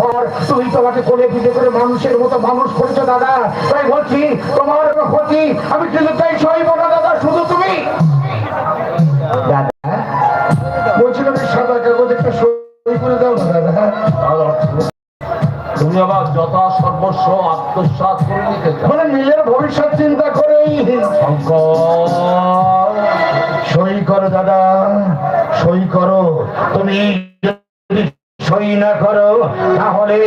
পর তুমি তোমাকে কোলে পিঠে করে মানুষের মতো মানুষ করেছ দাদা। তাই বলছি তোমার ক্ষতি আমি কিন্তু তাই সইব না দাদা শুধু তুমি। বলছিলাম সাদা কাগজ একটা সই করে দাও না দাদা। তুমি আবার যথা সর্বস্ব করে নিতে মানে মিলের ভবিষ্যৎ চিন্তা করেই শঙ্কর সই করো দাদা সই করো। তুমি সই না করো তাহলে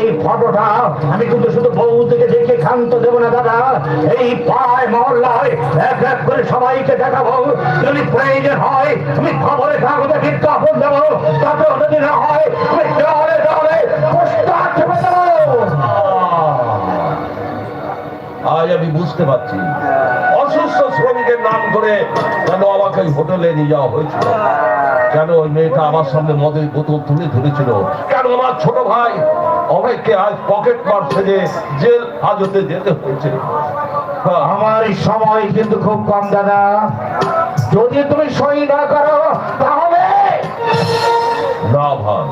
এই ফটোটা আমি কিন্তু শুধু বউ থেকে দেখে ক্ষান্ত দেব না, দাদা। এই পায় মহল্লায় এক এক করে সবাইকে দেখাবো। যদি প্রয়োজন হয়, তুমি খবরে কাগজে বিজ্ঞাপন দেবো। তাতে যদি না হয় তুমি দেওয়ালে দেওয়ালে আজ আমি বুঝতে পারছি। অসুস্থ শ্রমিকের নাম করে কেন আমাকে হোটেলে নিয়ে যাওয়া হয়েছিল? কেন ওই মেয়েটা আমার সামনে মদের বোতল তুলে ধরেছিল? কেন আমার ছোট ভাই অনেককে আজ পকেট মার সেজে জেল হাজতে যেতে হয়েছে? হ্যাঁ, আমার এই সময় কিন্তু খুব কম দাদা। যদি তুমি সই না করো তাহলে না ভাই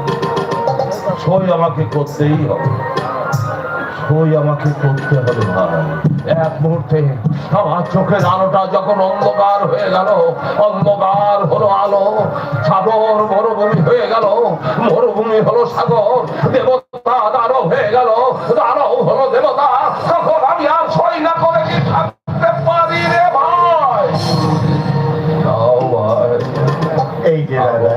সই আমাকে করতেই হবে। সই আমাকে করতে হবে ভাই। এক মুহূর্তে আমার চোখের আলোটা যখন অন্ধকার হয়ে গেল অন্ধকার হলো আলো সাগর মরুভূমি হয়ে গেল মরুভূমি হলো সাগর দেবতা দানব হয়ে গেল দানব হলো দেবতা। তখন আমি আর সই না করে কি থাকতে পারি রে ভাই? এই যে দাদা।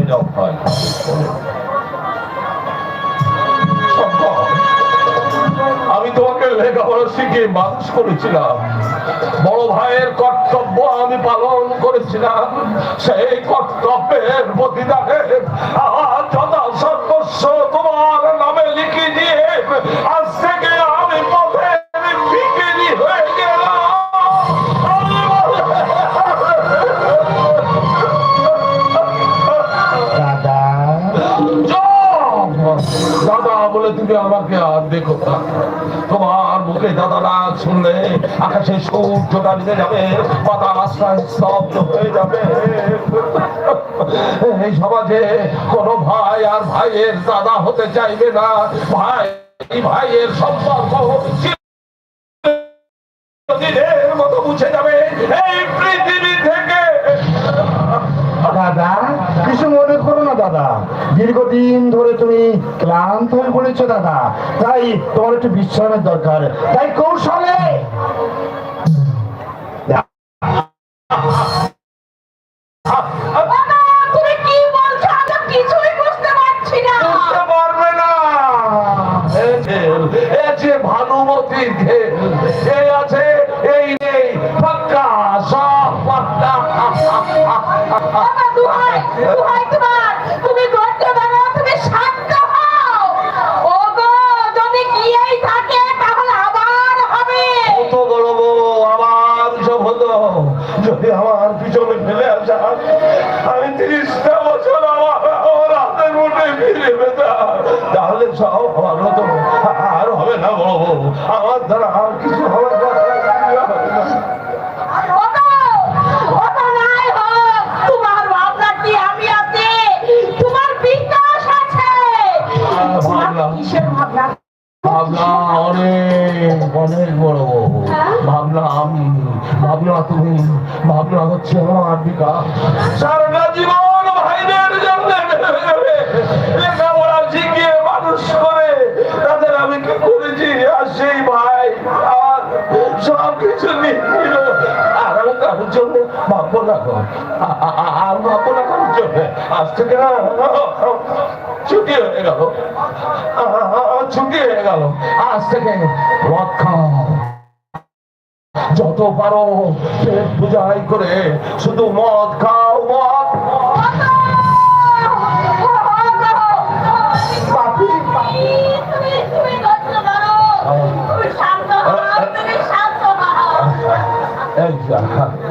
যাও ভাই সম্ভব। আমি তোমাকে লেখাপড়া মানুষ করেছিলাম বড় ভাইয়ের কর্তব্য আমি পালন করেছিলাম সেই কর্তব্যের প্রতিদানে আমার যথা সর্বস্ব তোমার নামে লিখে দিয়ে আজ থেকে বলে তুমি আমাকে, আর দেখো তোমার মুখে দাদা ডাক শুনলে আকাশে সূর্যটা নিতে যাবে বাতাস স্তব্ধ হয়ে যাবে। এই সমাজে কোন ভাই আর ভাইয়ের দাদা হতে চাইবে না। ভাই, ভাইয়ের সম্পর্ক দাদা, কিছু মনে দাদা। দীর্ঘদিন ধরে তুমি ক্লান্ত হয়ে পড়েছো দাদা। তাই তোমার একটু বিশ্রামের দরকার। তাই কৌশলে যদি আমার পিছনে ফেলে আসা আমি তিরিশটা বছর আমার হাতের মুঠে ফিরে পেতাম। তাহলে সব আমার হতো আর হবে না বড় আমার দ্বারা আর কিছু ভাবনা? ভাবনা অনেক। অনেক বড় ভাবনা আমি ভাবনা তুমি ভাবনা হচ্ছে আমার বিকাশ সারাটা জীবন ভাইদের জন্য তাদের আমি কি করেছি? ভাই আর সব কিছু আর জন্য আর জন্য। আজ থেকে না, ছুটি হয়ে গেল। ছুটি হয়ে গেল। আজ থেকে যত পারো পেট করে শুধু মদ খাও মদ। Exactly.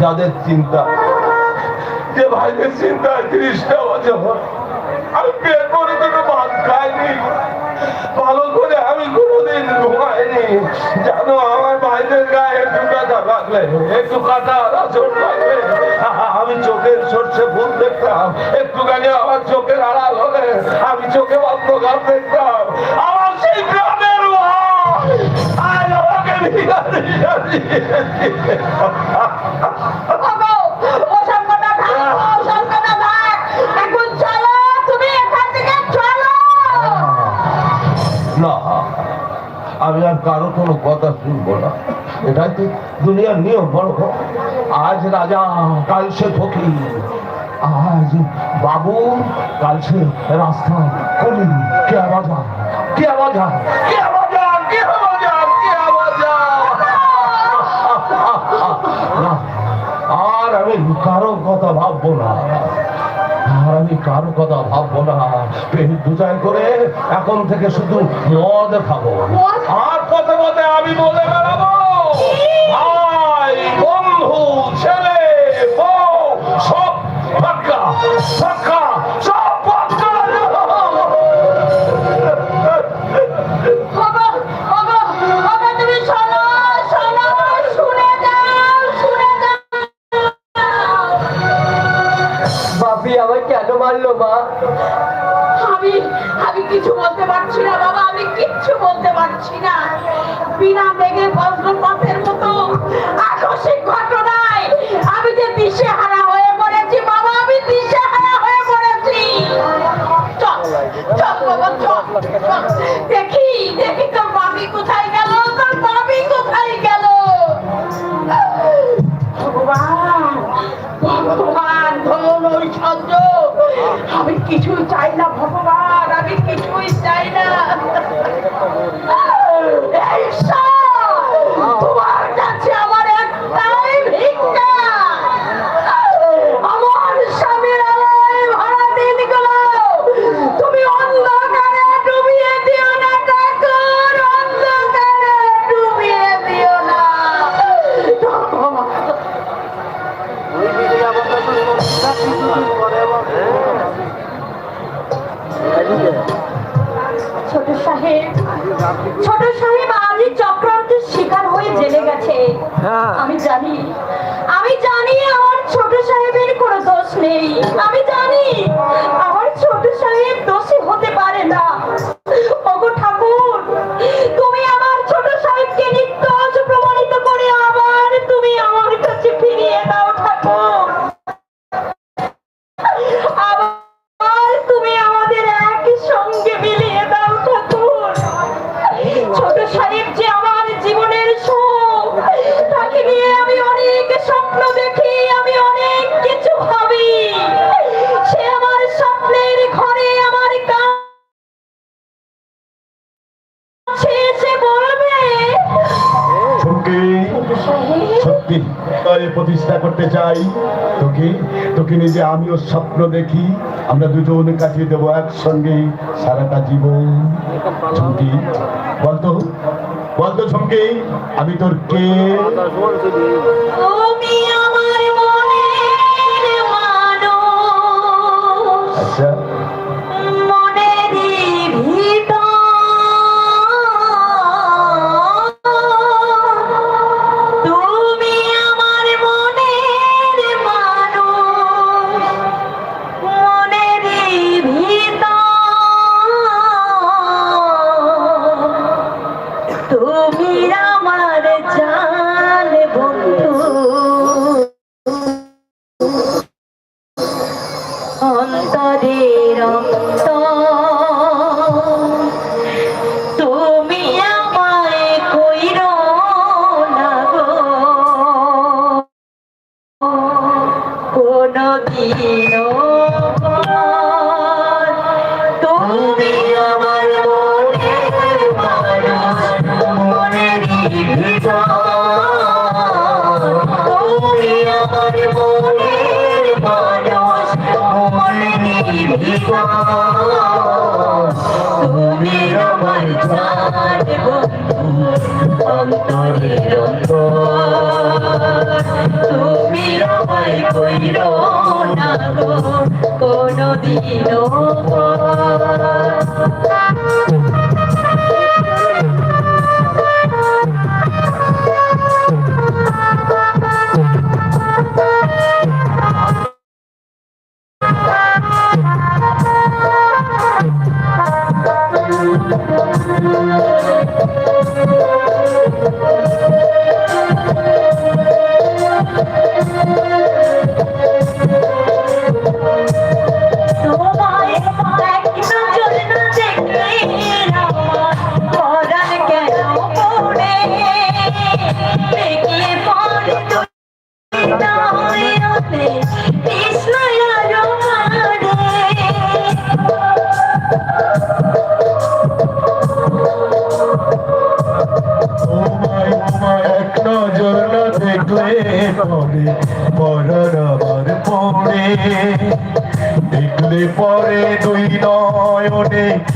যাদের চিন্তা। যে ভাইদের চিন্তা তিরিশটা বছর আমি পেট করে দুটো ভাত খাইনি। ভালো করে আমি কোনোদিন ঘুমাইনি। জানো, আমার ভাইদের গায়ে একটু কাটা লাগলে, একটু কাটা রাজন লাগলে। আমি চোখের সর্ষে ফুল দেখতাম। একটুখানি আমার চোখের আড়াল হলে আমি চোখে অন্ধকার দেখতাম। আমার সেই গ্রামের ভাই আজ আমাকে আমি আর কারও কোনো কথা শুনব না। এটাই তো দুনিয়ার নিয়ম, বড় আজ রাজা কাল সে আজ বাবু কাল সে রাস্তা কলি, কে আওয়াজ কে আওয়াজ কে আওয়াজ কে আওয়াজ না আর আমি কারও কথা ভাববো না। আর আমি কারও কথা ভাববো না। পেট দুচাই করে এখন থেকে শুধু মদ খাব। আর কথা পথে আমি বলে বেড়াবো। ভাই বন্ধু ছেলে দেখি দেখি আমি তোকে তোকে নিজে আমিও স্বপ্ন দেখি আমরা দুজন কাটিয়ে দেবো একসঙ্গে সারাটা জীবন। ঝুঁকি বলতো বলতো ঝুঁকি আমি তোর কে? আমার তুমি আমার অন্তরের তুমি আমায় কইর না Hey.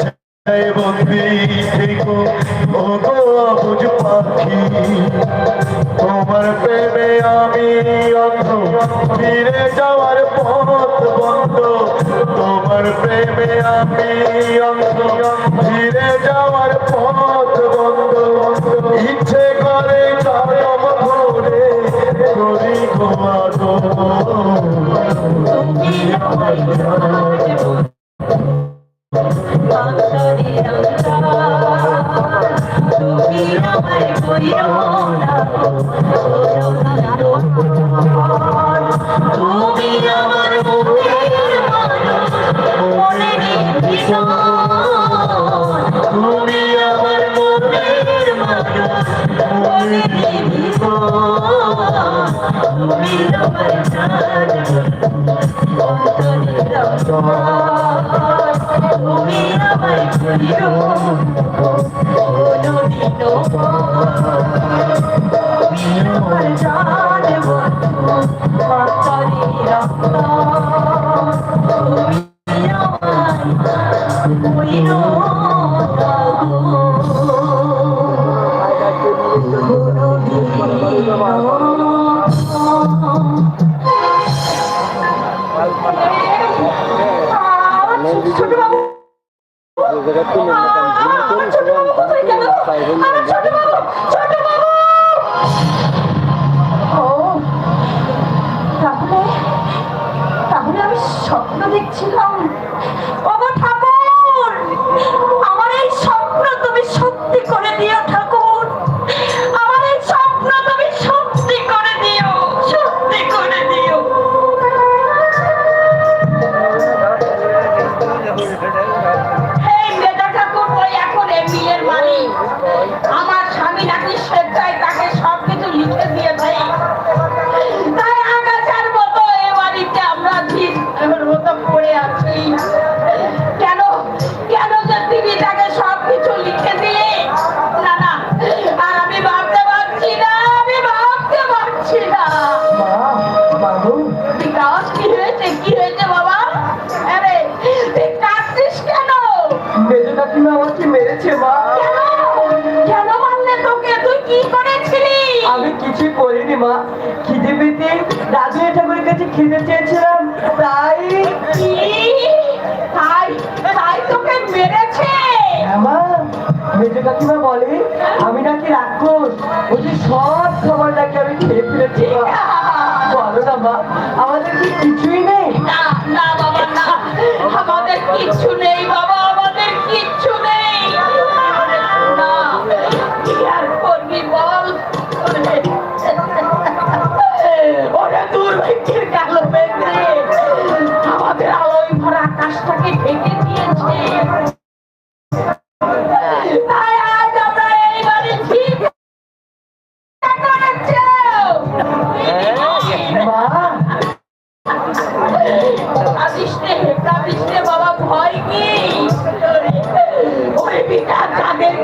ফিরে যাওয়ার পথ বন্ধ। তোমার প্রেমে আমি ফিরে যাওয়ার পথ বন্ধ। ইচ্ছে করে চরম বিকাশ কি হয়েছে? কি হয়েছে বাবা? আরে তুই কাঁদছিস কেন? মেজো কাকিমা আমাকে মেরেছে মা। কেন? মারলে তোকে? তুই কি করেছিলি? আমি কিছু করিনি মা। খিদে পেতে দাদু ঠাকুরের কাছে খেতে চেয়েছিলাম। তাই কি? তাই তোকে মেরেছে? হ্যাঁ, মা। মেজো কাকিমা বলে আমি নাকি রাক্ষস। ওই সব খাবার নাকি আমি খেয়ে ফেলেছি কিছুই নেই না না বাবা না। আমাদের কিচ্ছু